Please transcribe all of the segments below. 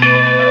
Música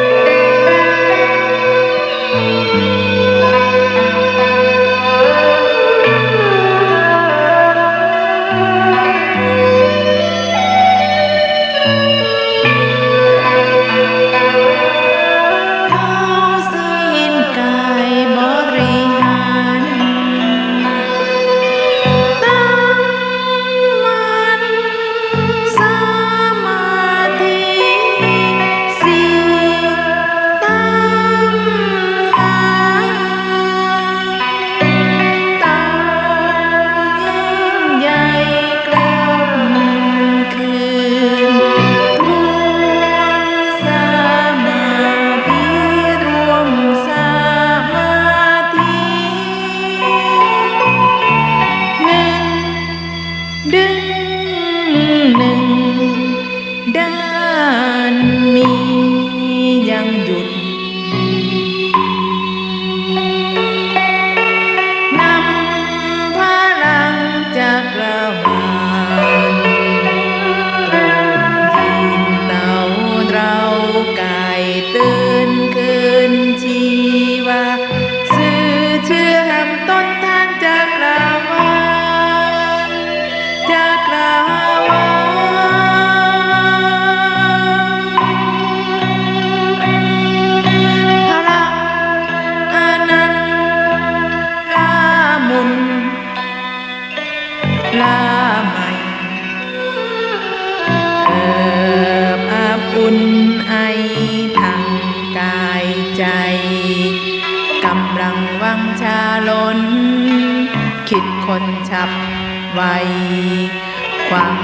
ความ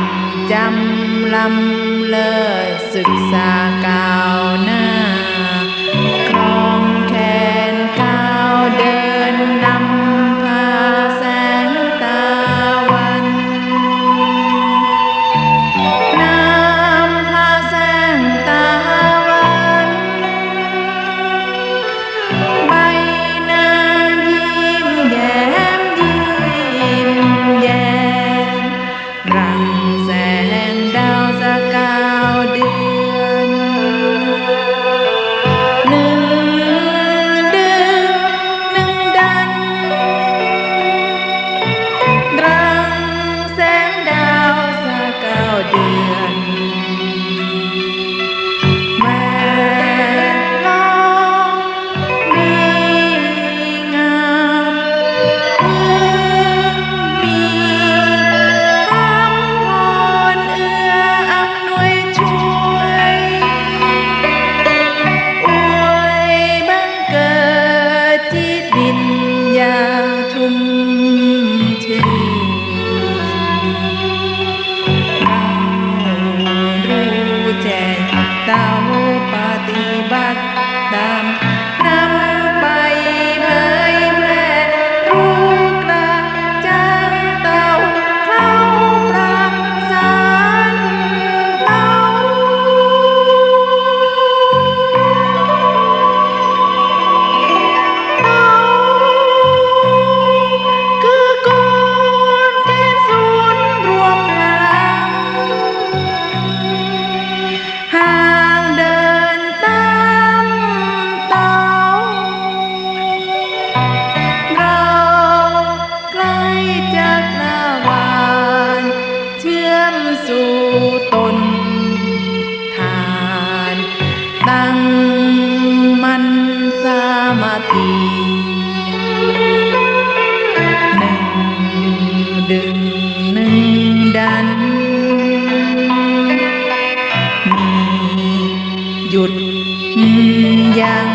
จำลำเลิศศึกษาก่าวหน้า เราใกล้จะลาวานเชื่อมสู่ตนทานตั้งมันสมาธิหนึ่งดึงหนึ่งดัน มีหยุดยัง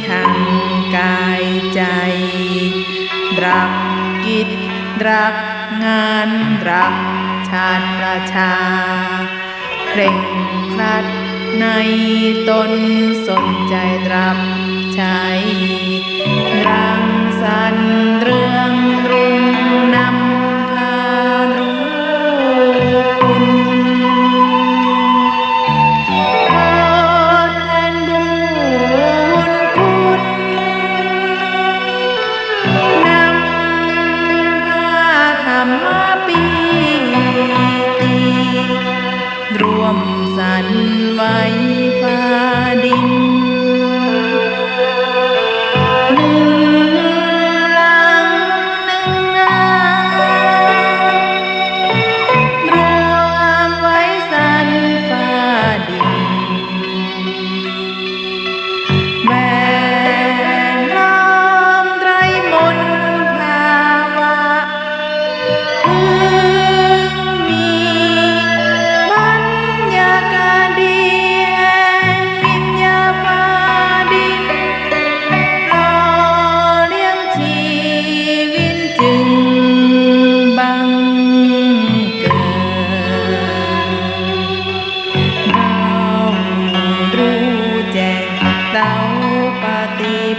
ักกิจรักงานรักชาติประชาเคร่งครัดในตนสนใจรับใช้รังสรรเรื่องรุ่งนำ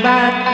back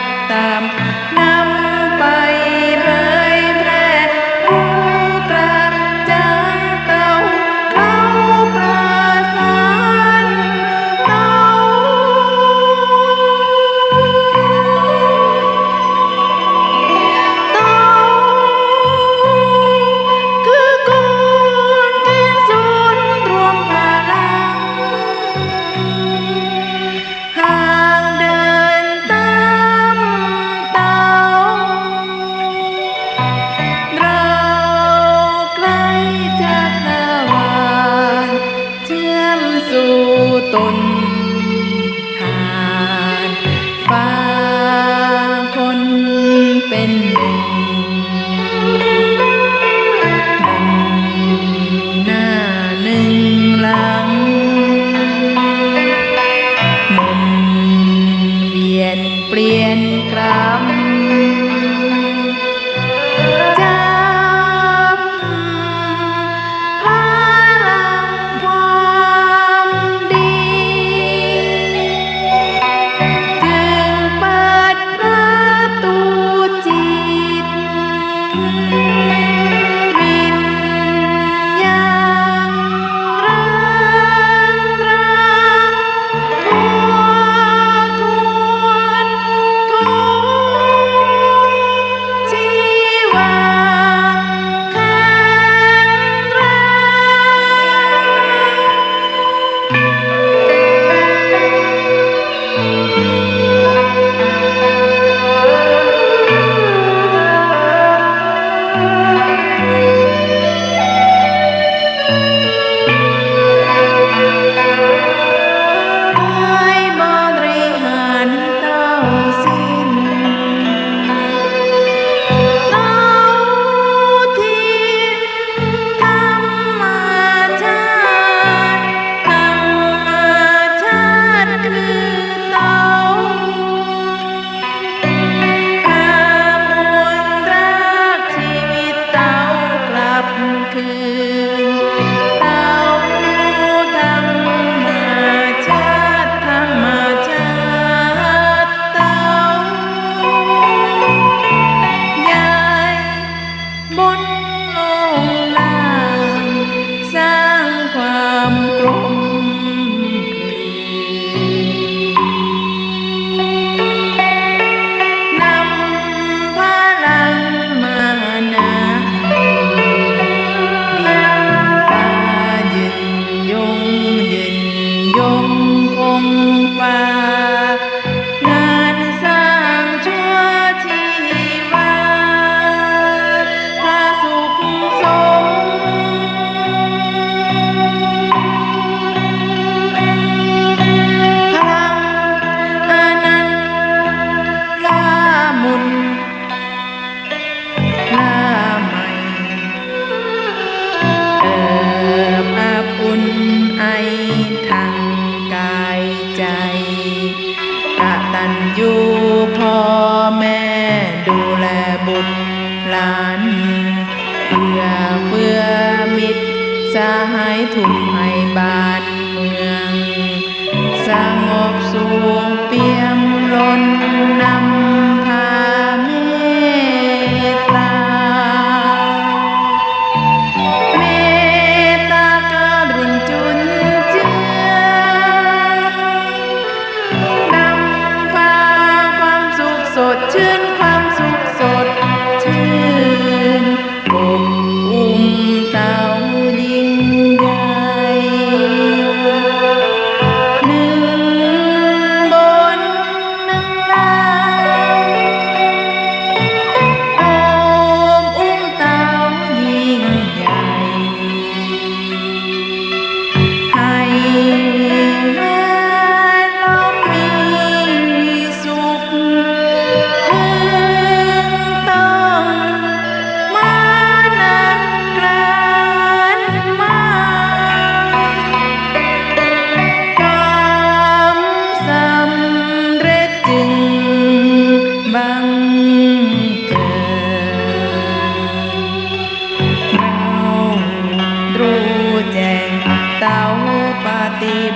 หา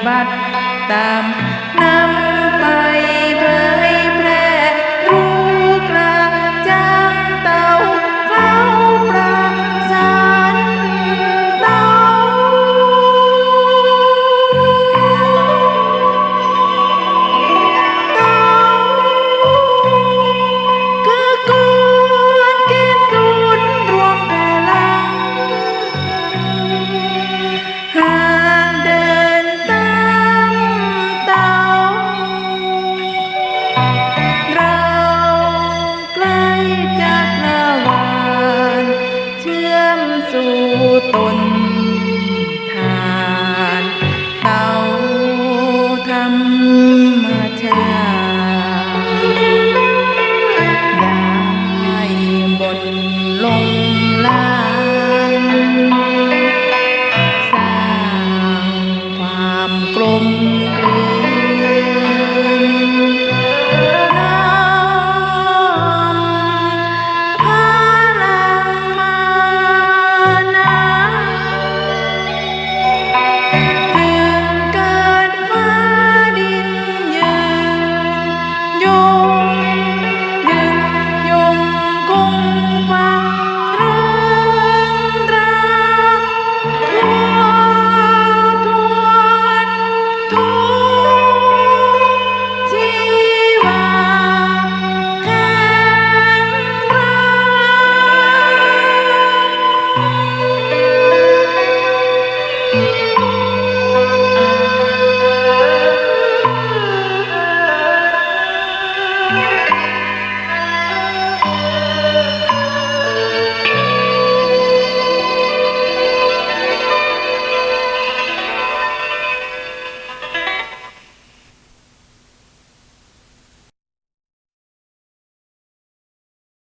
บัติตาม